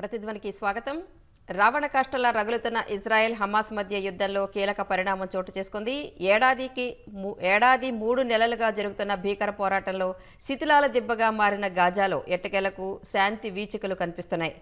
ప్రతిధ్వనికి స్వాగతం. రావణ కాష్టలా రగులుతున్న Israel Hamas మధ్య యుద్ధంలో కీలక పరిణామం చోటు చేసుకుంది. ఏడాదికి ఏడాది మూడు నెలలుగా జరుగుతున్న భీకర పోరాటంలో శిథిలాల దిబ్బగా మారిన గాజాలో ఎట్టకేలకు శాంతి వీచికలు కనిపిస్తున్నాయి.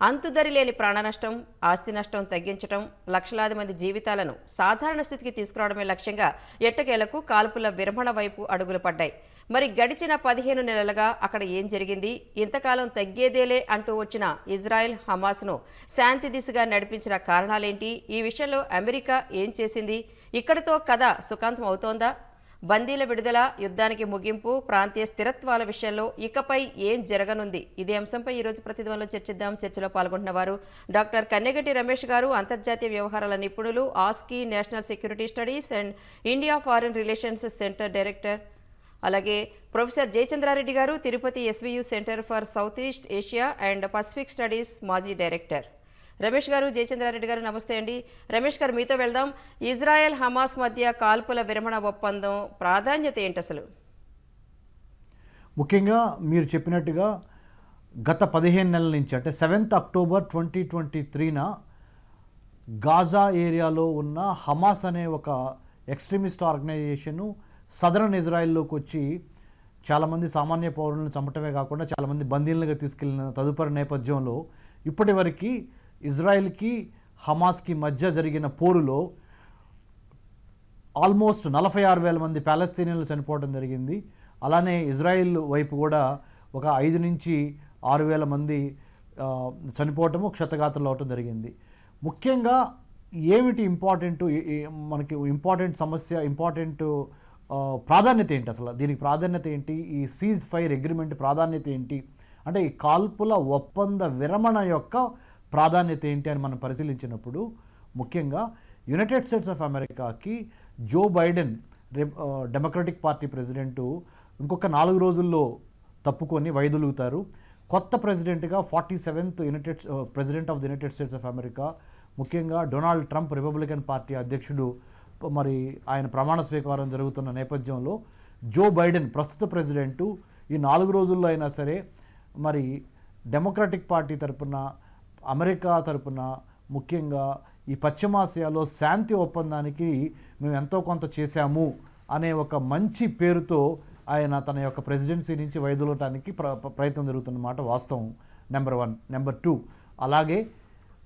అంతుదరి లేని ప్రాణ నష్టం ఆస్తి నష్టం తగ్గించడం లక్షలాది మంది జీవితాలను సాధారణ స్థితికి తీసుకురావడమే లక్ష్యంగా ఎట్టకేలకు కాల్పుల విరమణ వైపు అడుగులు పడ్డాయి. మరి గడిచిన పదిహేను నెలలుగా అక్కడ ఏం జరిగింది? ఇంతకాలం తగ్గేదేలే అంటూ వచ్చిన ఇజ్రాయెల్ హమాస్ను శాంతి దిశగా నడిపించిన కారణాలేంటి? ఈ విషయంలో అమెరికా ఏం చేసింది? ఇక్కడితో కథ సుఖాంతం అవుతోందా? బందీల విడుదల యుద్ధానికి ముగింపు ప్రాంతీయ స్థిరత్వాల విషయంలో ఇకపై ఏం జరగనుంది? ఇదే అంశంపై ఈరోజు ప్రతిధ్వనిలో చర్చిద్దాం. చర్చలో పాల్గొంటున్న వారు డాక్టర్ కన్నెగట్టి రమేష్ గారు. అంతర్జాతీయ వ్యవహారాల నిపుణులు ASCI national security studies and India foreign relations centre director అలాగే professor Jayachandra Reddy garu Tirupati SVU centre for south east Asia and pacific studies మాజీ డైరెక్టర్. రమేష్ గారు జయచంద్రారెడ్డి గారు నమస్తే అండి. రమేష్ గారు మీతో వెళ్దాం. ఇజ్రాయెల్ హమాస్ మధ్య కాల్పుల విరమణ ఒప్పందం ప్రాధాన్యత ఏంటి అసలు? ముఖ్యంగా మీరు చెప్పినట్టుగా గత పదిహేను నెలల నుంచి అంటే సెవెంత్ అక్టోబర్ ట్వంటీ ట్వంటీ త్రీన గాజా ఏరియాలో ఉన్న హమాస్ అనే ఒక ఎక్స్ట్రీమిస్ట్ ఆర్గనైజేషను సదరన్ ఇజ్రాయెల్లోకి వచ్చి చాలామంది సామాన్య పౌరులను చంపటమే కాకుండా చాలామంది బందీలుగా తీసుకెళ్ళిన తదుపరి నేపథ్యంలో ఇప్పటివరకు ఇజ్రాయెల్కి హమాస్కి మధ్య జరిగిన పోరులో ఆల్మోస్ట్ నలభై ఆరు వేల మంది ప్యాలస్తీనియన్లు చనిపోవడం జరిగింది. అలానే ఇజ్రాయిల్ వైపు కూడా ఒక ఐదు నుంచి ఆరు వేల మంది చనిపోవటము క్షతగాత్రులు అవటం జరిగింది. ముఖ్యంగా ఏమిటి ఇంపార్టెంట్? మనకి ఇంపార్టెంట్ సమస్య ఇంపార్టెంట్ ప్రాధాన్యత ఏంటి అసలు? దీనికి ప్రాధాన్యత ఏంటి? ఈ సీజ్ ఫైర్ అగ్రిమెంట్ ప్రాధాన్యత ఏంటి? అంటే ఈ కాల్పుల ఒప్పంద విరమణ యొక్క ప్రాధాన్యత ఏంటి అని మనం పరిశీలించినప్పుడు ముఖ్యంగా యునైటెడ్ స్టేట్స్ ఆఫ్ అమెరికాకి జో బైడెన్ రే డెమోక్రటిక్ పార్టీ ప్రెసిడెంటు ఇంకొక నాలుగు రోజుల్లో తప్పుకొని వైదొలుగుతారు. కొత్త ప్రెసిడెంట్గా forty seventh united president of the United States of America ముఖ్యంగా డొనాల్డ్ ట్రంప్ రిపబ్లికన్ పార్టీ అధ్యక్షుడు మరి ఆయన ప్రమాణ స్వీకారం జరుగుతున్న నేపథ్యంలో జో బైడెన్ ప్రస్తుత ప్రెసిడెంటు ఈ నాలుగు రోజుల్లో అయినా సరే మరి డెమోక్రటిక్ పార్టీ తరపున అమెరికా తరపున ముఖ్యంగా ఈ పశ్చిమాసియాలో శాంతి ఒప్పందానికి మేము ఎంతో కొంత చేశాము అనే ఒక మంచి పేరుతో ఆయన తన యొక్క ప్రెసిడెన్సీ నుంచి వైదొలటానికి ప్ర ప్రయత్నం జరుగుతున్నమాట వాస్తవం. Number one. Number two. అలాగే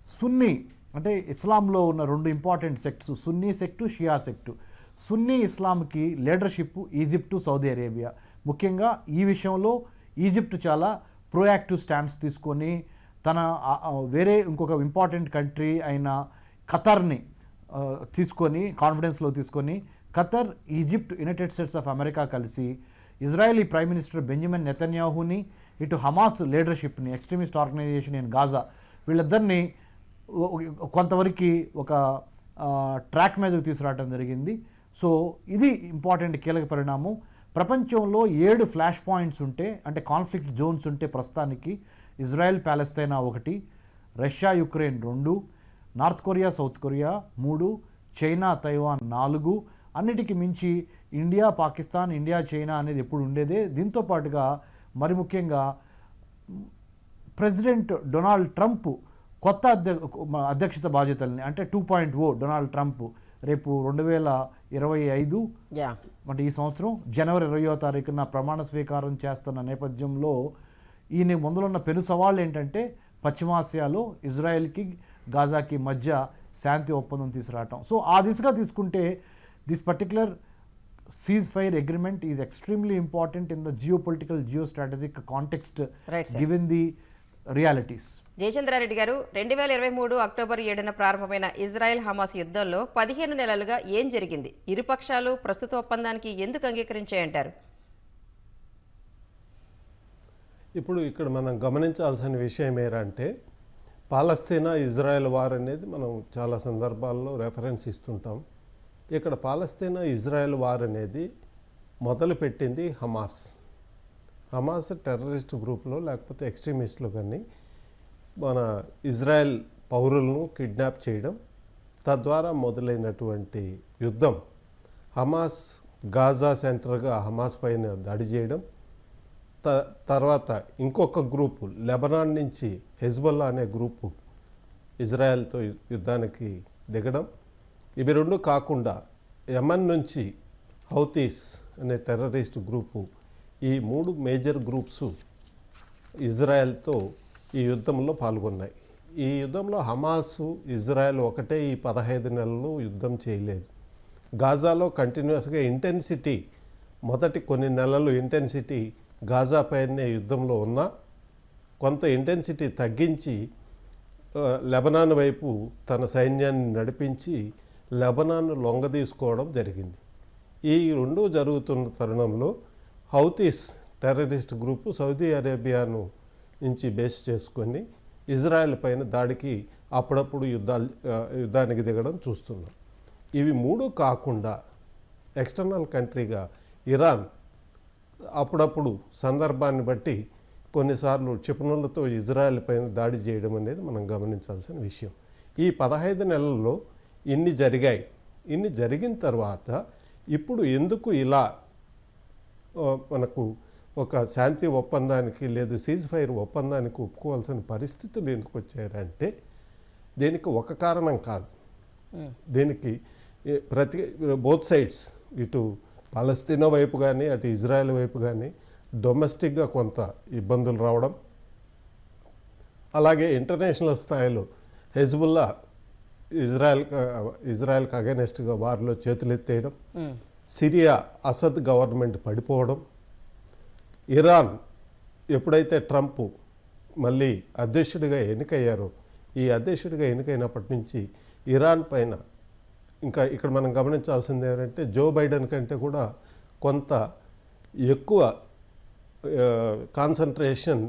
సున్నీ అంటే ఇస్లాంలో ఉన్న రెండు important sects Sunni sect Shia sect. Sunni ఇస్లాంకి leadership Egypt Saudi Arabia. ముఖ్యంగా ఈ విషయంలో ఈజిప్ట్ చాలా ప్రోయాక్టివ్ స్టాండ్స్ తీసుకొని తన వేరే ఇంకొక ఇంపార్టెంట్ కంట్రీ అయిన ఖతర్ని తీసుకొని కాన్ఫిడెన్స్లో తీసుకొని Qatar Egypt United States of America కలిసి ఇజ్రాయలీ ప్రైమ్ మినిస్టర్ బెంజమిన్ నెతన్యాహుని ఇటు హమాస్ లీడర్షిప్ని ఎక్స్ట్రీమిస్ట్ ఆర్గనైజేషన్ ఇన్ గాజా వీళ్ళిద్దరినీ కొంతవరకు ఒక ట్రాక్ మీదకు తీసుకురావడం జరిగింది. సో ఇది ఇంపార్టెంట్ కీలక పరిణామం. ప్రపంచంలో ఏడు ఫ్లాష్ పాయింట్స్ ఉంటే అంటే కాన్ఫ్లిక్ట్ జోన్స్ ఉంటే ప్రస్తుతానికి ఇజ్రాయెల్ ప్యాలెస్తైనా ఒకటి రష్యా యుక్రెయిన్ రెండు నార్త్ కొరియా సౌత్ కొరియా మూడు చైనా తైవాన్ నాలుగు అన్నిటికి మించి ఇండియా పాకిస్తాన్ ఇండియా చైనా అనేది ఎప్పుడు ఉండేదే. దీంతో పాటుగా మరి ముఖ్యంగా ప్రెసిడెంట్ డొనాల్డ్ ట్రంప్ కొత్త అధ్యక్షత బాధ్యతల్ని అంటే two point O Donald Trump రేపు రెండు వేల ఇరవై ఐదు అంటే ఈ సంవత్సరం జనవరి ఇరవయో తారీఖున ప్రమాణ స్వీకారం చేస్తున్న నేపథ్యంలో ఈయన ముందులున్న పెను సవాళ్ళు ఏంటంటే పశ్చిమాసియాలో ఇజ్రాయెల్కి గాజాకి మధ్య శాంతి ఒప్పందం తీసుకురావటం సో ఆ దిశగా తీసుకుంటే this particular cease fire agreement is extremely important in the geopolitical geostrategic context. Given the realities. Jayachandra Reddy garu రెండు వేల ఇరవై మూడు అక్టోబర్ ఏడున ప్రారంభమైన ఇజ్రాయెల్ హమాస్ యుద్ధంలో పదిహేను నెలలుగా ఏం జరిగింది? ఇరుపక్షాలు ప్రస్తుత ఒప్పందానికి ఎందుకు అంగీకరించాయంటారు? ఇప్పుడు ఇక్కడ మనం గమనించాల్సిన విషయం ఏంటంటే పాలస్తీనా ఇజ్రాయెల్ వార్ అనేది మనం చాలా సందర్భాల్లో రెఫరెన్స్ ఇస్తుంటాం. ఇక్కడ పాలస్తీనా ఇజ్రాయెల్ వార్ అనేది మొదలుపెట్టింది హమాస్. హమాస్ టెర్రరిస్ట్ గ్రూప్లో లేకపోతే ఎక్స్ట్రీమిస్టులు కానీ మన ఇజ్రాయెల్ పౌరులను కిడ్నాప్ చేయడం తద్వారా మొదలైనటువంటి యుద్ధం హమాస్ గాజా సెంటర్గా హమాస్ పైన దాడి చేయడం త- తర్వాత ఇంకొక గ్రూపు లెబనాన్ నుంచి హెజ్బల్లా అనే గ్రూపు ఇజ్రాయెల్తో యుద్ధానికి దిగడం. ఇవి రెండు కాకుండా యమన్ నుంచి హౌతీస్ అనే టెర్రరిస్ట్ గ్రూపు ఈ మూడు మేజర్ గ్రూప్స్ ఇజ్రాయెల్తో ఈ యుద్ధంలో పాల్గొన్నాయి. ఈ యుద్ధంలో హమాస్ ఇజ్రాయెల్ ఒకటే ఈ పదహైదు నెలలు యుద్ధం చేయలేదు. గాజాలో కంటిన్యూస్గా ఇంటెన్సిటీ మొదటి కొన్ని నెలలు ఇంటెన్సిటీ గాజా పైనే యుద్ధంలో ఉన్నా కొంత ఇంటెన్సిటీ తగ్గించి లెబనాన్ వైపు తన సైన్యాన్ని నడిపించి లెబనాన్ లొంగదీసుకోవడం జరిగింది. ఈ రెండు జరుగుతున్న తరుణంలో హౌతీస్ టెర్రరిస్ట్ గ్రూపు సౌదీ అరేబియాను నుంచి బేస్ చేసుకొని ఇజ్రాయెల్ పైన దాడికి అప్పుడప్పుడు యుద్ధాలు యుద్ధానికి దిగడం చూస్తున్నాం. ఇవి మూడు కాకుండా ఎక్స్టర్నల్ కంట్రీగా ఇరాన్ అప్పుడప్పుడు సందర్భాన్ని బట్టి కొన్నిసార్లు క్షిపణులతో ఇజ్రాయెల్ పైన దాడి చేయడం అనేది మనం గమనించాల్సిన విషయం. ఈ పదహైదు నెలల్లో ఇన్ని జరిగాయి. ఇన్ని జరిగిన తర్వాత ఇప్పుడు ఎందుకు ఇలా మనకు ఒక శాంతి ఒప్పందానికి లేదు సీజ్ ఫైర్ ఒప్పందానికి ఒప్పుకోవాల్సిన పరిస్థితులు ఎందుకు వచ్చారంటే దీనికి ఒక కారణం కాదు. దీనికి ప్రతి బోత్ సైడ్స్ ఇటు పాలస్తీనా వైపు కానీ అటు ఇజ్రాయెల్ వైపు కానీ డొమెస్టిక్గా కొంత ఇబ్బందులు రావడం అలాగే ఇంటర్నేషనల్ స్థాయిలో హెజ్బుల్లా ఇజ్రాయెల్ ఇజ్రాయెల్కి అగెనెస్ట్గా వారిలో చేతులెత్తేయడం సిరియా అసద్ గవర్నమెంట్ పడిపోవడం ఇరాన్ ఎప్పుడైతే ట్రంప్ మళ్ళీ అధ్యక్షుడిగా ఎన్నికయ్యారో ఈ అధ్యక్షుడిగా ఎన్నికైనప్పటి నుంచి ఇరాన్ పైన ఇంకా ఇక్కడ మనం గమనించాల్సింది ఏంటంటే జో బైడెన్ కంటే కూడా కొంత ఎక్కువ కాన్సన్ట్రేషన్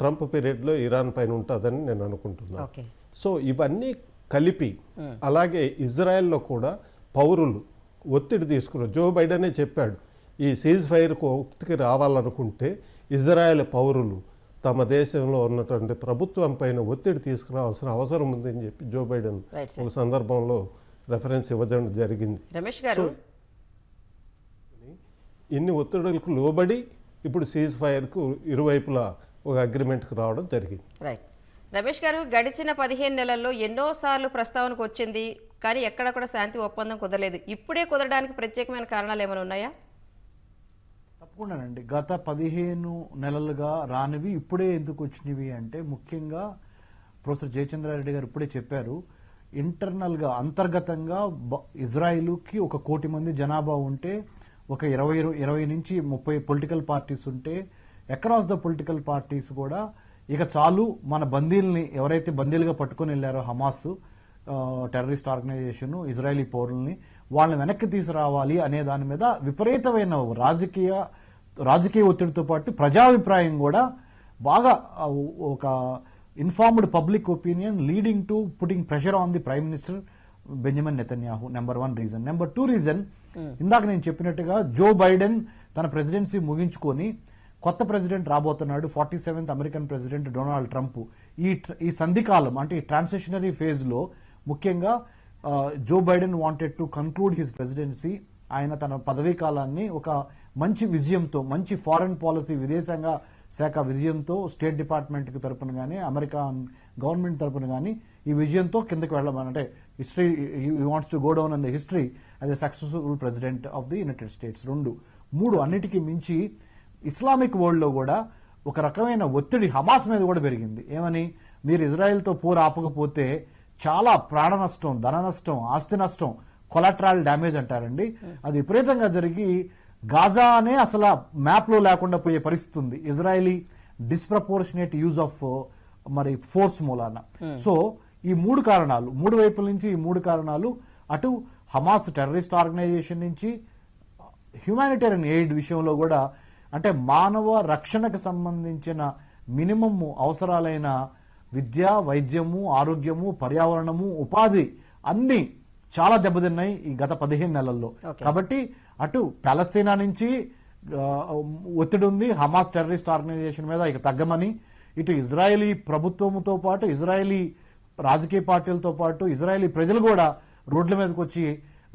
ట్రంప్ పీరియడ్లో ఇరాన్ పైన ఉంటుందని నేను అనుకుంటున్నాను సో ఇవన్నీ కలిపి అలాగే ఇజ్రాయెల్లో కూడా పౌరులు ఒత్తిడి తీసుకున్నారు జో బైడెనే చెప్పాడు ఈ సీజ్ ఫైర్కు ఒత్తికి రావాలనుకుంటే ఇజ్రాయెల్ పౌరులు తమ దేశంలో ఉన్నటువంటి ప్రభుత్వం పైన ఒత్తిడి తీసుకురావాల్సిన అవసరం ఉందని చెప్పి జో బైడెన్. ఒక సందర్భంలో రెఫరెన్స్ ఇవ్వడం జరిగింది. రమేష్ గారు? ఇన్ని ఒత్తిడులకు లోబడి ఇప్పుడు సీజ్ ఫైర్కు ఇరువైపులా ఒక అగ్రిమెంట్కి రావడం జరిగింది. రైట్ రమేష్ గారు గడిచిన పదిహేను నెలల్లో ఎన్నోసార్లు ప్రస్తావనకు వచ్చింది కానీ ఎక్కడ కూడా శాంతి ఒప్పందం కుదరలేదు. ఇప్పుడే కుదరడానికి ప్రత్యేకమైన కారణాలు ఏమైనా ఉన్నాయా? తప్పకుండానండి. గత పదిహేను నెలలుగా రానివి ఇప్పుడే ఎందుకు వచ్చినవి అంటే ముఖ్యంగా ప్రొఫెసర్ జయచంద్రారెడ్డి గారు ఇప్పుడే చెప్పారు ఇంటర్నల్గా అంతర్గతంగా ఇజ్రాయిల్కి ఒక కోటి మంది జనాభా ఉంటే ఒక ఇరవై ఇరవై నుంచి ముప్పై పొలిటికల్ పార్టీస్ ఉంటే అక్రాస్ ద పొలిటికల్ పార్టీస్ కూడా ఇక చాలు మన బందీల్ని ఎవరైతే బందీలుగా పట్టుకొని వెళ్ళారో హమాస్ టెర్రరిస్ట్ ఆర్గనైజేషన్ ఇజ్రాయలీ పౌరుల్ని వాళ్ళని వెనక్కి తీసుకురావాలి అనే దాని మీద విపరీతమైన రాజకీయ రాజకీయ ఒత్తిడితో పాటు ప్రజాభిప్రాయం కూడా బాగా ఒక informed public opinion leading to putting pressure on the prime minister Benjamin Netanyahu number one reason number two reason ఇందాక నేను చెప్పినట్టుగా జో బైడెన్ తన ప్రెసిడెన్సీ ముగించుకొని కొత్త ప్రెసిడెంట్ రాబోతున్నాడు forty seventh American president Donald Trump ఈ ఈ సంధికాలం అంటే ఈ ట్రాన్సిషనరీ ఫేజ్లో ముఖ్యంగా Joe Biden wanted to conclude his presidency ఆయన తన పదవీ కాలాన్ని ఒక మంచి విజయంతో మంచి ఫారెన్ పాలసీ విదేశాంగ శాఖ విజయంతో స్టేట్ డిపార్ట్మెంట్కి తరపున కానీ అమెరికా గవర్నమెంట్ తరపున కానీ ఈ విజయంతో కిందకి వెళ్ళమని అంటే history you wants to go down on the history as a successful president of the United States రెండు. మూడు అన్నిటికీ మించి ఇస్లామిక్ వరల్డ్లో కూడా ఒక రకమైన ఒత్తిడి హమాస్ మీద కూడా పెరిగింది. ఏమని? మీరు ఇజ్రాయెల్తో పోరు ఆపకపోతే చాలా ప్రాణ నష్టం ధన నష్టం ఆస్తి నష్టం కొలాట్రాల్ డ్యామేజ్ అంటారండి. అది విపరీతంగా జరిగి గాజానే అసలు మ్యాప్లో లేకుండా పోయే పరిస్థితి ఉంది. ఇజ్రాయలీ డిస్ప్రపోర్షనేట్ యూజ్ ఆఫ్ మరి ఫోర్స్ మూలాన. సో ఈ మూడు కారణాలు మూడు వైపుల నుంచి ఈ మూడు కారణాలు అటు హమాస్ టెర్రరిస్ట్ ఆర్గనైజేషన్ నుంచి హ్యుమానిటేరియన్ ఎయిడ్ విషయంలో కూడా అంటే మానవ రక్షణకు సంబంధించిన మినిమం అవసరాలైన విద్య వైద్యము ఆరోగ్యము పర్యావరణము ఉపాధి అన్ని చాలా దెబ్బతిన్నాయి ఈ గత పదిహేను నెలల్లో. కాబట్టి అటు పాలస్తీనా నుంచి ఒత్తిడి ఉంది. హమాస్ టెర్రరిస్ట్ ఆర్గనైజేషన్ మీద ఇక తగ్గమని ఇటు ఇజ్రాయలీ ప్రభుత్వంతో పాటు ఇజ్రాయలీ రాజకీయ పార్టీలతో పాటు ఇజ్రాయలీ ప్రజలు కూడా రోడ్ల మీదకి వచ్చి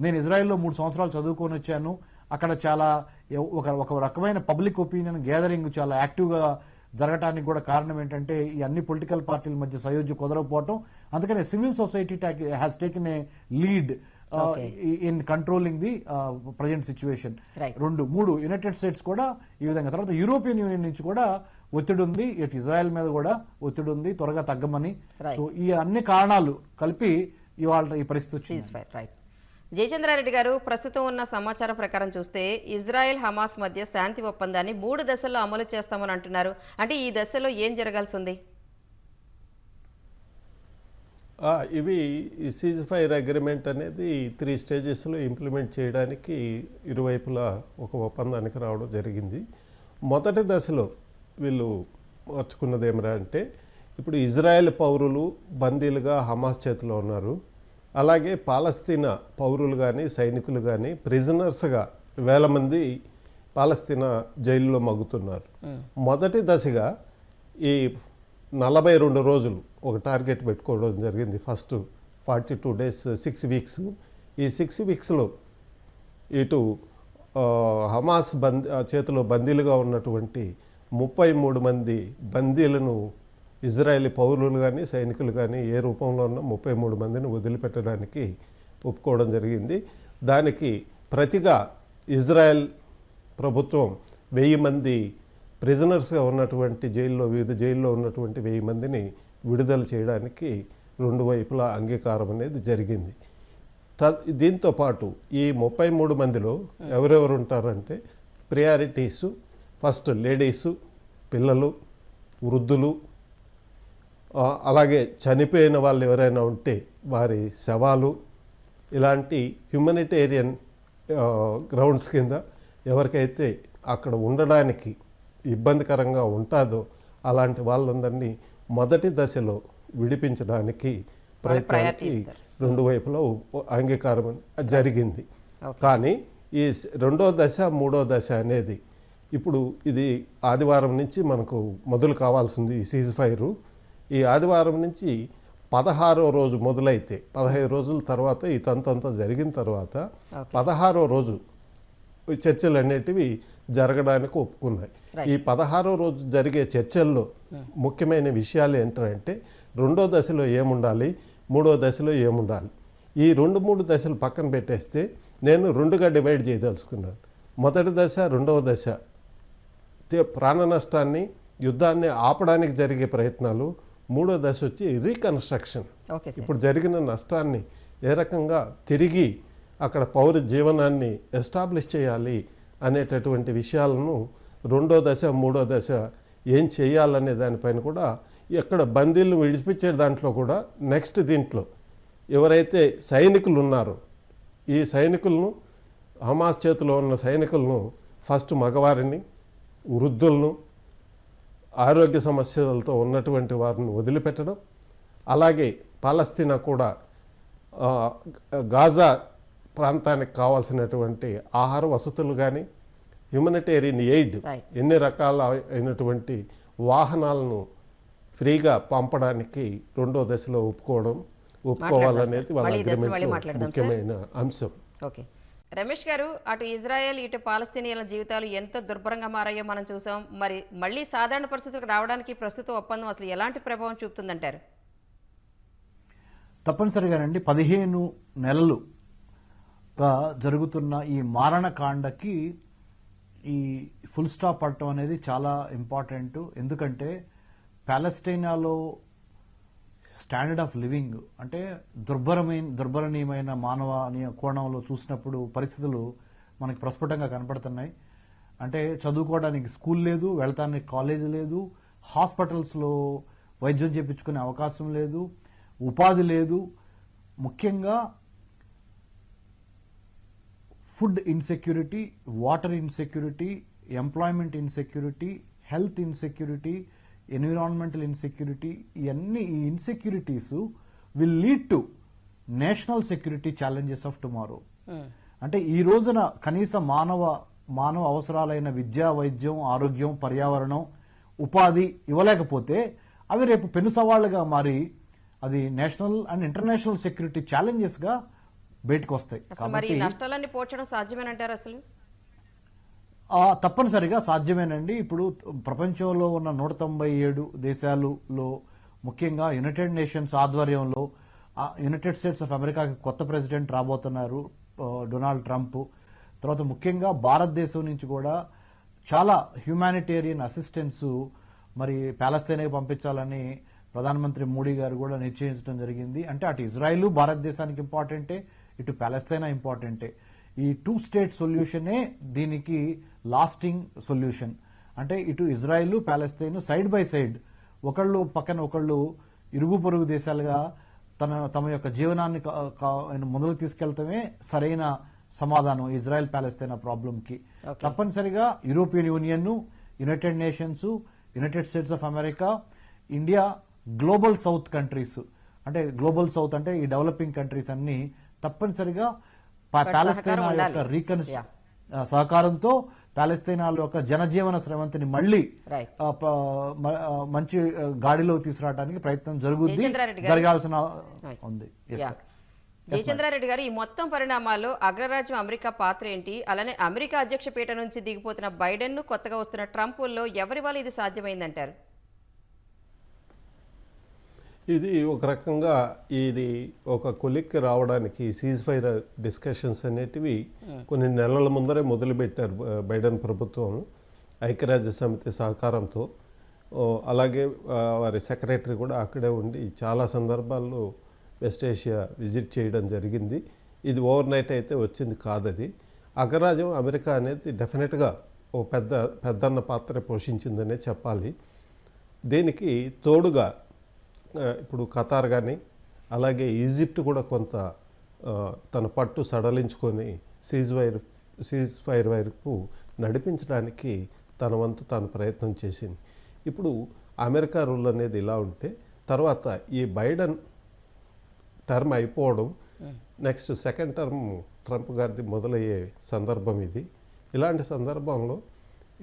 నేను ఇజ్రాయెల్లో మూడు సంవత్సరాలు చదువుకొని వచ్చాను. అక్కడ చాలా ఒక ఒక రకమైన పబ్లిక్ ఒపీనియన్ గ్యాదరింగ్ చాలా యాక్టివ్గా జరగటానికి కూడా కారణం ఏంటంటే ఈ అన్ని పొలిటికల్ పార్టీల మధ్య సయోధ్య కుదరకపోవటం. అందుకనే civil society has taken a lead in controlling the present situation. రెండు మూడు యునైటెడ్ స్టేట్స్ కూడా ఈ విధంగా తర్వాత యూరోపియన్ యూనియన్ నుంచి కూడా ఒత్తిడి ఉంది. ఇటు ఇజ్రాయెల్ మీద కూడా ఒత్తిడి ఉంది. త్వరగా తగ్గమని. సో ఈ అన్ని కారణాలు కలిపి ఇవాళ ఈ పరిస్థితి రైట్ జయచంద్రారెడ్డి గారు ప్రస్తుతం ఉన్న సమాచారం ప్రకారం చూస్తే ఇజ్రాయెల్ హమాస్ మధ్య శాంతి ఒప్పందాన్ని మూడు దశల్లో అమలు చేస్తామని అంటున్నారు. అంటే ఈ దశలో ఏం జరగాల్సి ఉంది ఇవి సీజ్ ఫైర్ అగ్రిమెంట్ అనేది త్రీ స్టేజెస్లో ఇంప్లిమెంట్ చేయడానికి ఇరువైపులా ఒక ఒప్పందానికి రావడం జరిగింది. మొదటి దశలో వీళ్ళు మార్చుకున్నది ఏమిరా అంటే ఇప్పుడు ఇజ్రాయెల్ పౌరులు బందీలుగా హమాస్ చేతిలో ఉన్నారు. అలాగే పాలస్తీనా పౌరులు కానీ సైనికులు కానీ ప్రిజనర్స్గా వేల మంది పాలస్తీనా జైల్లో మగ్గుతున్నారు. మొదటి దశగా ఈ నలభై రెండు రోజులు ఒక టార్గెట్ పెట్టుకోవడం జరిగింది first forty two days six weeks. ఈ సిక్స్ వీక్స్లో ఇటు హమాస్ బందీ చేతిలో బందీలుగా ఉన్నటువంటి ముప్పై మూడు మంది బందీలను ఇజ్రాయెల్ పౌరులు కానీ సైనికులు కానీ ఏ రూపంలో ఉన్న ముప్పై మూడు మందిని వదిలిపెట్టడానికి ఒప్పుకోవడం జరిగింది. దానికి ప్రతిగా ఇజ్రాయెల్ ప్రభుత్వం వెయ్యి మంది ప్రిజనర్స్గా ఉన్నటువంటి జైల్లో వివిధ జైల్లో ఉన్నటువంటి వెయ్యి మందిని విడుదల చేయడానికి రెండు వైపులా అంగీకారం అనేది జరిగింది. త దీంతో పాటు ఈ ముప్పై మూడు మందిలో ఎవరెవరు ఉంటారంటే ప్రియారిటీసు ఫస్ట్ లేడీసు పిల్లలు వృద్ధులు అలాగే చనిపోయిన వాళ్ళు ఎవరైనా ఉంటే వారి శవాలు ఇలాంటి హ్యుమనిటేరియన్ గ్రౌండ్స్ కింద ఎవరికైతే అక్కడ ఉండడానికి ఇబ్బందికరంగా ఉంటుందో అలాంటి వాళ్ళందరినీ మొదటి దశలో విడిపించడానికి ప్రయత్నానికి. రెండు వైపులా అంగీకారం జరిగింది. కానీ ఈ రెండో దశ మూడో దశ అనేది ఇప్పుడు ఇది ఆదివారం నుంచి మనకు మొదలు కావాల్సింది ఈ సీజ్ ఫైరు ఈ ఆదివారం నుంచి పదహారో రోజు మొదలైతే పదహైదు రోజుల తర్వాత ఈ తంతంతా జరిగిన తర్వాత పదహారో రోజు ఈ చర్చలు అనేటివి జరగడానికి ఒప్పుకున్నాయి. ఈ పదహారో రోజు జరిగే చర్చల్లో ముఖ్యమైన విషయాలు ఏంటంటే రెండో దశలో ఏముండాలి మూడో దశలో ఏముండాలి? ఈ రెండు మూడు దశలు పక్కన పెట్టేస్తే నేను రెండుగా డివైడ్ చేయదలుచుకున్నాను. మొదటి దశ రెండవ దశ. ప్రాణ నష్టాన్ని యుద్ధాన్ని ఆపడానికి జరిగే ప్రయత్నాలు మూడో దశ వచ్చి రీకన్స్ట్రక్షన్. ఇప్పుడు జరిగిన నష్టాన్ని ఏ రకంగా తిరిగి అక్కడ పౌర జీవనాన్ని ఎస్టాబ్లిష్ చేయాలి అనేటటువంటి విషయాలను రెండో దశ మూడో దశ ఏం చేయాలనే దానిపైన కూడా ఎక్కడ బందీలను విడిపించే దాంట్లో కూడా నెక్స్ట్ దీంట్లో ఎవరైతే సైనికులు ఉన్నారో ఈ సైనికులను హమాస్ చేతిలో ఉన్న సైనికులను ఫస్ట్ మగవారిని వృద్ధులను ఆరోగ్య సమస్యలతో ఉన్నటువంటి వారిని వదిలిపెట్టడం అలాగే పాలస్తీనా కూడా గాజా ప్రాంతానికి కావాల్సినటువంటి ఆహార వసతులు కానీ హ్యూమనిటేరియన్ ఎయిడ్. ఎన్ని రకాల అయినటువంటి వాహనాలను ఫ్రీగా పంపడానికి రెండో దశలో ఒప్పుకోవడం ఒప్పుకోవాలనేది వాళ్ళ. ముఖ్యమైన అంశం ఓకే రమేష్ గారు అటు ఇజ్రాయెల్ ఇటు పాలస్తీనియన్ల జీవితాలు ఎంత దుర్భరంగా మారాయో మనం చూసాం. మరి మళ్ళీ సాధారణ పరిస్థితులకు రావడానికి ప్రస్తుత ఒప్పందం అసలు ఎలాంటి ప్రభావం చూపుతుందంటారు? తప్పనిసరిగానండి పదిహేను నెలలుగా జరుగుతున్న ఈ మారణకాండకి ఈ ఫుల్ స్టాప్ పడటం అనేది చాలా ఇంపార్టెంట్. ఎందుకంటే ప్యాలెస్టైనాలో స్టాండర్డ్ ఆఫ్ లివింగ్ అంటే దుర్భరమైన దుర్భరణీయమైన మానవ కోణంలో చూసినప్పుడు పరిస్థితులు మనకి ప్రస్ఫుటంగా కనపడుతున్నాయి. అంటే చదువుకోవడానికి స్కూల్ లేదు వెళ్తానికి కాలేజ్ లేదు హాస్పిటల్స్లో వైద్యం చేయించుకునే అవకాశం లేదు ఉపాధి లేదు. ముఖ్యంగా food insecurity water insecurity employment insecurity health insecurity environmental insecurity ఇవన్నీ ఈ insecurities will lead to national security challenges of tomorrow. అంటే ఈ రోజున కనీస మానవ మానవ అవసరాలైన విద్య వైద్యం ఆరోగ్యం పర్యావరణం ఉపాధి ఇవ్వలేకపోతే అవి రేపు పెను సవాళ్ళుగా మారి అది నేషనల్ అండ్ ఇంటర్నేషనల్ సెక్యూరిటీ ఛాలెంజెస్గా బయటకు వస్తాయి నష్టాలన్నీ పోడ్చడం సాధ్యమేనంటారు అసలు? తప్పనిసరిగా సాధ్యమేనండి. ఇప్పుడు ప్రపంచంలో ఉన్న నూట తొంభై ఏడు దేశాలలో ముఖ్యంగా యునైటెడ్ నేషన్స్ ఆధ్వర్యంలో యునైటెడ్ స్టేట్స్ ఆఫ్ అమెరికాకి కొత్త ప్రెసిడెంట్ రాబోతున్నారు డొనాల్డ్ ట్రంప్. తర్వాత ముఖ్యంగా భారతదేశం నుంచి కూడా చాలా హ్యూమానిటేరియన్ అసిస్టెన్స్ మరి ప్యాలెస్తైన్కి పంపించాలని ప్రధానమంత్రి మోడీ గారు కూడా నిశ్చయించడం జరిగింది. అంటే అటు ఇజ్రాయిల్ భారతదేశానికి ఇంపార్టెంటే ఇటు ప్యాలెస్తైనా ఇంపార్టెంటే. ఈ టూ స్టేట్ సొల్యూషనే దీనికి లాస్టింగ్ సొల్యూషన్ అంటే ఇటు Israel Palestine side by side ఒకళ్ళు పక్కన ఒకళ్ళు ఇరుగు పొరుగు దేశాలుగా తన తమ యొక్క జీవనాన్ని మొదలు తీసుకెళ్తమే సరైన సమాధానం ఇజ్రాయెల్ ప్యాలెస్తైన్ ప్రాబ్లంకి. తప్పనిసరిగా European Union United Nations United States of America India global south countries. అంటే గ్లోబల్ సౌత్ అంటే ఈ డెవలపింగ్ కంట్రీస్ అన్ని తప్పనిసరిగా పా- వాటి ప్యాలెస్తైనా సహకారం యొక్క. రీకన్స్ సహకారంతో ప్యాలెస్తైనాల యొక్క జనజీవన స్రవంతిని మళ్ళీ మంచి గాడిలో తీసుకురావడానికి ప్రయత్నం గారు. జరగాల్సిన. ఉంది. జయచంద్రారెడ్డి గారు ఈ మొత్తం పరిణామాల్లో అగ్రరాజ్యం అమెరికా పాత్ర ఏంటి అలానే అమెరికా అధ్యక్ష పీఠ నుంచి దిగిపోతున్న బైడెన్ను కొత్తగా వస్తున్న ట్రంప్లో ఎవరి వల్ల ఇది సాధ్యమైందంటారు ఇది ఒక రకంగా ఇది ఒక కొలిక్కి రావడానికి సీజ్ ఫైర్ డిస్కషన్స్ అనేటివి కొన్ని నెలల ముందరే మొదలుపెట్టారు బైడెన్ ప్రభుత్వం ఐక్యరాజ్య సమితి సహకారంతో. అలాగే వారి సెక్రటరీ కూడా అక్కడే ఉండి చాలా సందర్భాల్లో వెస్ట్ ఏషియా విజిట్ చేయడం జరిగింది. ఇది ఓవర్ నైట్ అయితే వచ్చింది కాదది. అగ్రరాజ్యం అమెరికా అనేది డెఫినెట్గా ఓ పెద్ద పెద్దన్న పాత్ర పోషించిందనే చెప్పాలి. దీనికి తోడుగా ఇప్పుడు ఖతార్ కానీ అలాగే ఈజిప్ట్ కూడా కొంత తన పట్టు సడలించుకొని సీజ్ వైర్ సీజ్ ఫైర్ వైపు నడిపించడానికి తన వంతు తాను ప్రయత్నం చేసింది. ఇప్పుడు అమెరికా రూల్ అనేది ఇలా ఉంటే తర్వాత ఈ బైడెన్ టర్మ్ అయిపోవడం నెక్స్ట్ సెకండ్ టర్మ్ ట్రంప్ గారిది మొదలయ్యే సందర్భం ఇది. ఇలాంటి సందర్భంలో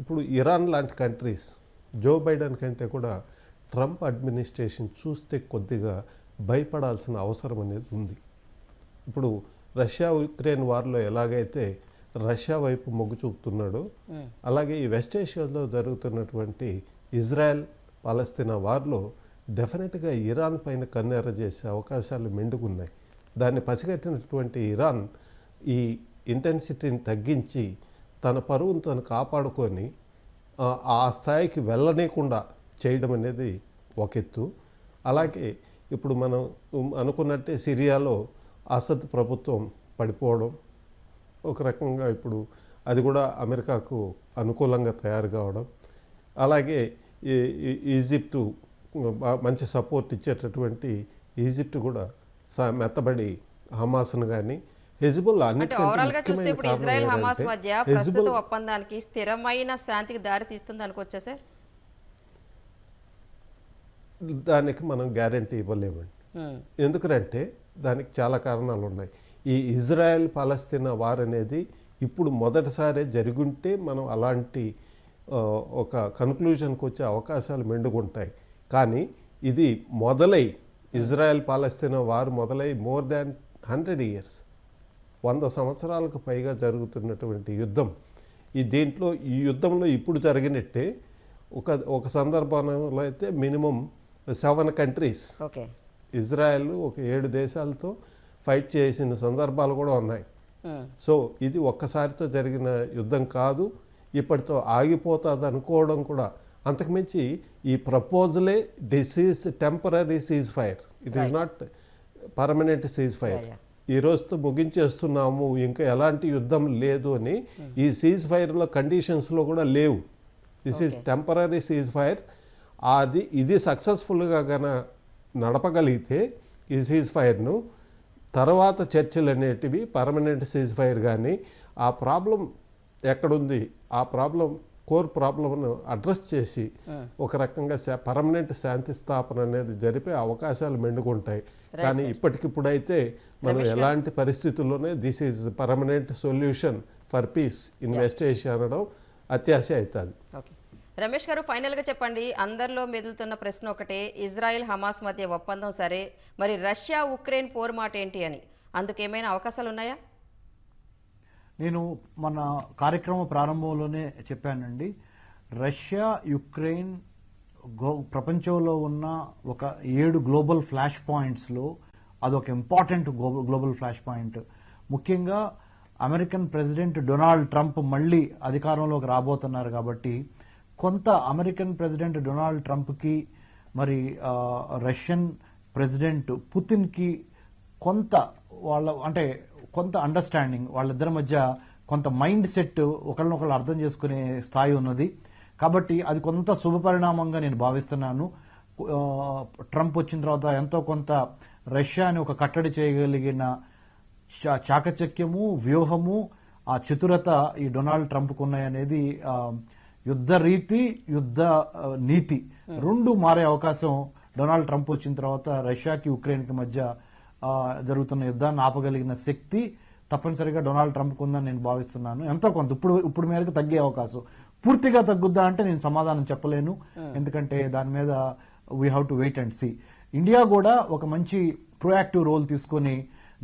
ఇప్పుడు ఇరాన్ లాంటి కంట్రీస్ జో బైడెన్ కంటే కూడా ట్రంప్ అడ్మినిస్ట్రేషన్ చూస్తే కొద్దిగా భయపడాల్సిన అవసరం అనేది ఉంది. ఇప్పుడు రష్యా ఉక్రెయిన్ వార్లో ఎలాగైతే రష్యా వైపు మొగ్గు చూపుతున్నాడో అలాగే ఈ వెస్ట్ ఏషియాలో జరుగుతున్నటువంటి ఇజ్రాయెల్ పాలస్తీనా వార్లో డెఫినెట్గా ఇరాన్ పైన కన్నెర చేసే అవకాశాలు మెండుగున్నాయి. దాన్ని పసిగట్టినటువంటి ఇరాన్ ఈ ఇంటెన్సిటీని తగ్గించి తన పరువును తను కాపాడుకొని ఆ, ఆ స్థాయికి వెళ్ళనీయకుండా చేయడం అనేది ఒక ఎత్తు. అలాగే ఇప్పుడు మనం అనుకున్నట్టే సిరియాలో అసద్ ప్రభుత్వం పడిపోవడం ఒక రకంగా ఇప్పుడు అది కూడా అమెరికాకు అనుకూలంగా తయారు కావడం. అలాగే ఈజిప్టు మంచి సపోర్ట్ ఇచ్చేటటువంటి ఈజిప్ట్ కూడా స- మెత్తబడి హమాస్ను కానీ హెజ్బుల్ అంటే ఓవరాల్గా చూస్తే ఇప్పుడు ఇజ్రాయెల్ హమాస్ మధ్య ప్రస్తుత ఒప్పందానికి స్థిరమైన శాంతికి దారి తీస్తుంది అనుకోవచ్చా సార్? దానికి మనం గ్యారంటీ ఇవ్వలేమండి. ఎందుకంటే దానికి చాలా కారణాలు ఉన్నాయి. ఈ ఇజ్రాయెల్ పాలస్తీనా వార్ అనేది ఇప్పుడు మొదటిసారే జరుగుంటే మనం అలాంటి ఒక కన్క్లూజన్కి వచ్చే అవకాశాలు మెండుగుంటాయి. కానీ ఇది మొదలై ఇజ్రాయెల్ పాలస్తీనా వార్ మొదలై మోర్ దాన్ హండ్రెడ్ ఇయర్స్ వంద సంవత్సరాలకు పైగా జరుగుతున్నటువంటి యుద్ధం. ఈ దీంట్లో ఈ యుద్ధంలో ఇప్పుడు జరిగినట్టే ఒక ఒక సందర్భంలో అయితే minimum seven countries okay Israel ఒక ఏడు దేశాలతో ఫైట్ చేసిన సందర్భాలు కూడా ఉన్నాయి. సో ఇది ఒక్కసారితో జరిగిన యుద్ధం కాదు. ఇప్పటితో ఆగిపోతుంది అనుకోవడం కూడా. అంతకుమించి ఈ ప్రపోజలే this is temporary cease fire it is not permanent cease fire. ఈ రోజుతో ముగించేస్తున్నాము. ఇంకా ఎలాంటి యుద్ధం లేదు అని ఈ సీజ్ ఫైర్లో కండిషన్స్లో కూడా లేవు. This is temporary cease fire అది ఇది సక్సెస్ఫుల్గా గన నడపగలిగితే ఈ సీజ్ ఫైర్ను తర్వాత చర్చలు అనేటివి పర్మనెంట్ సీజ్ ఫైర్ కానీ ఆ ప్రాబ్లం ఎక్కడుంది ఆ ప్రాబ్లం కోర్ ప్రాబ్లంను అడ్రస్ చేసి ఒక రకంగా పర్మనెంట్ శాంతి స్థాపన అనేది జరిపే అవకాశాలు మెండుకుంటాయి. కానీ ఇప్పటికిప్పుడైతే మనం ఎలాంటి పరిస్థితుల్లోనే this is permanent solution for peace in West Asia అనడం అత్యాశ అవుతుంది. ఓకే రమేష్ గారు ఫైనల్గా చెప్పండి. అందరిలో మెదులుతున్న ప్రశ్న ఒకటే ఇజ్రాయెల్ హమాస్ మధ్య ఒప్పందం సరే మరి రష్యా ఉక్రెయిన్ పోరు మాట ఏంటి అని? అందుకేమైనా అవకాశాలు ఉన్నాయా? నేను మన కార్యక్రమ ప్రారంభంలోనే చెప్పానండి. రష్యా యుక్రెయిన్ గో ప్రపంచంలో ఉన్న ఒక ఏడు గ్లోబల్ ఫ్లాష్ పాయింట్స్లో అదొక ఇంపార్టెంట్ గ్లోబల్ ఫ్లాష్ పాయింట్. ముఖ్యంగా అమెరికన్ ప్రెసిడెంట్ డొనాల్డ్ ట్రంప్ మళ్ళీ అధికారంలోకి రాబోతున్నారు కాబట్టి కొంత అమెరికన్ ప్రెసిడెంట్ డొనాల్డ్ ట్రంప్కి మరి రష్యన్ ప్రెసిడెంట్ పుతిన్కి కొంత వాళ్ళ అంటే కొంత అండర్స్టాండింగ్ వాళ్ళిద్దరి మధ్య కొంత మైండ్ సెట్ ఒకరినొకరు అర్థం చేసుకునే స్థాయి ఉన్నది. కాబట్టి అది కొంత శుభ పరిణామంగా నేను భావిస్తున్నాను. ట్రంప్ వచ్చిన తర్వాత ఎంతో కొంత రష్యాని ఒక కట్టడి చేయగలిగిన చా- చాకచక్యము వ్యూహము ఆ చతురత ఈ డొనాల్డ్ ట్రంప్కు ఉన్నాయనేది యుద్ధ రీతి యుద్ధ నీతి రెండు మారే అవకాశం డొనాల్డ్ ట్రంప్ వచ్చిన తర్వాత రష్యాకి ఉక్రెయిన్కి మధ్య జరుగుతున్న యుద్ధాన్ని ఆపగలిగిన శక్తి తప్పనిసరిగా డొనాల్డ్ ట్రంప్కి ఉందని నేను భావిస్తున్నాను. ఎంతో కొంత. ఇప్పుడు ఇప్పుడు మేరకు తగ్గే అవకాశం. పూర్తిగా తగ్గుద్దా అంటే నేను సమాధానం చెప్పలేను. ఎందుకంటే దాని మీద we have to wait and see India కూడా ఒక మంచి ప్రొయాక్టివ్ రోల్ తీసుకొని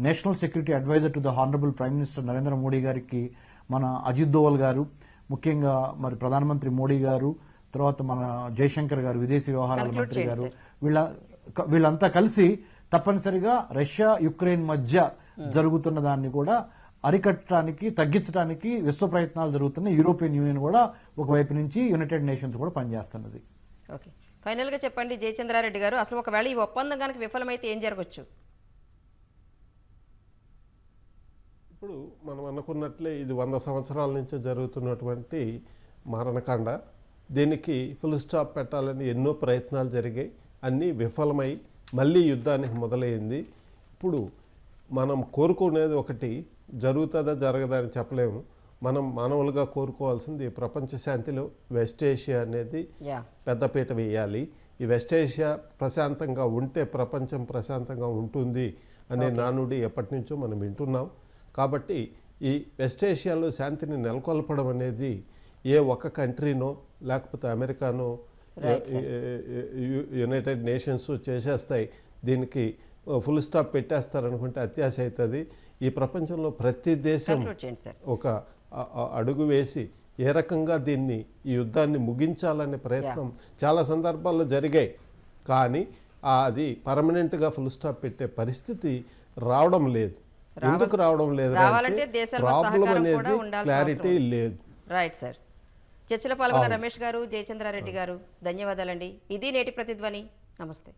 national security adviser to the honourable prime minister Narendra Modi గారికి మన అజిత్ దోవల్ గారు ముఖ్యంగా మరి ప్రధానమంత్రి మోడీ గారు తర్వాత మన జయశంకర్ గారు విదేశీ వ్యవహారాల మంత్రి గారు వీళ్ళ వీళ్ళంతా కలిసి తప్పనిసరిగా రష్యా యుక్రెయిన్ మధ్య జరుగుతున్న దాన్ని కూడా అరికట్టడానికి తగ్గించడానికి విశ్వ ప్రయత్నాలు జరుగుతున్నాయి యూరోపియన్ యూనియన్ కూడా ఒకవైపు నుంచి యునైటెడ్ నేషన్స్ కూడా పనిచేస్తున్నది. ఓకే. ఫైనల్గా చెప్పండి జయచంద్రారెడ్డి గారు అసలు ఒకవేళ ఈ ఒప్పందం కనుక విఫలమైతే ఏం జరగచ్చు? ఇప్పుడు మనం అనుకున్నట్లే ఇది వంద సంవత్సరాల నుంచి జరుగుతున్నటువంటి మారణకాండ. దీనికి ఫుల్ స్టాప్ పెట్టాలని ఎన్నో ప్రయత్నాలు జరిగాయి. అన్నీ విఫలమై మళ్ళీ యుద్ధానికి మొదలైంది. ఇప్పుడు మనం కోరుకునేది ఒకటి జరుగుతుందా జరగదా అని చెప్పలేము. మనం మానవులుగా కోరుకోవాల్సింది ప్రపంచ శాంతిలో వెస్ట్ ఏషియా అనేది పెద్దపీట వేయాలి. ఈ వెస్ట్ ఏషియా ప్రశాంతంగా ఉంటే ప్రపంచం ప్రశాంతంగా ఉంటుంది అనే నానుడి ఎప్పటి నుంచో మనం వింటున్నాం. కాబట్టి ఈ వెస్ట్ ఏషియాలో శాంతిని నెలకొల్పడం అనేది ఏ ఒక్క కంట్రీనో లేకపోతే అమెరికానో యునైటెడ్ నేషన్స్ చేసేస్తాయి. దీనికి ఫుల్ స్టాప్ పెట్టేస్తారనుకుంటే అత్యాశ అవుతుంది ఈ ప్రపంచంలో ప్రతి దేశం ఒక అడుగు వేసి ఏ రకంగా దీన్ని ఈ యుద్ధాన్ని ముగించాలనే ప్రయత్నం చాలా సందర్భాల్లో జరిగాయి. కానీ అది పర్మనెంట్గా ఫుల్ స్టాప్ పెట్టే పరిస్థితి రావడం లేదు. ఎందుకు రావడం లేదు రావాలంటే దేశాల సహకారం కూడా క్లారిటీ లేదు. రైట్ సార్ చర్చలో పాల్గొన్న రమేష్ గారు జయచంద్రారెడ్డి గారు ధన్యవాదాలండి. ఇది నేటి ప్రతిధ్వని. నమస్తే.